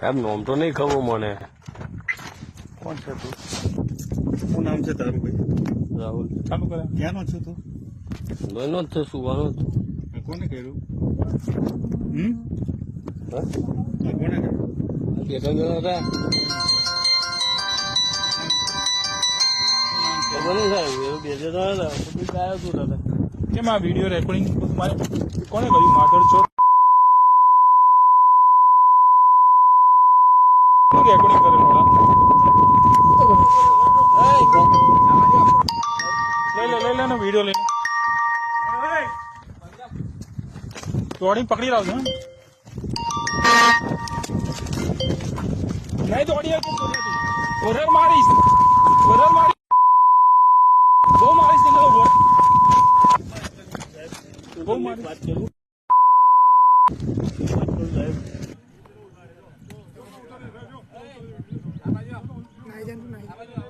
સાહેબ નોમ તો નહીં ખબર મને. કોણ છે તું? શું નામ છે તારું ભાઈ? રાહુલ. ચાલુ કરે. ક્યાંનો છું તું? એનો જ છે સુવાનો જ કોને કર્યું? હમ? કોને કર્યું? બેઠા જણા હતા. કેમ આ વીડિયો રેકોર્ડિંગ મારે કોને કર્યું? માધર છો? રેકોર્ડિંગ કરેલું હા? લઈ લે લઈ લે ને વીડિયો લઈ લે દોડી પકડી લાવજો? નહીં દોડી ઓરર મારીશ ઓરર મારીશ બહુ મારીશ ને મારીશ વાત કરું 真的没。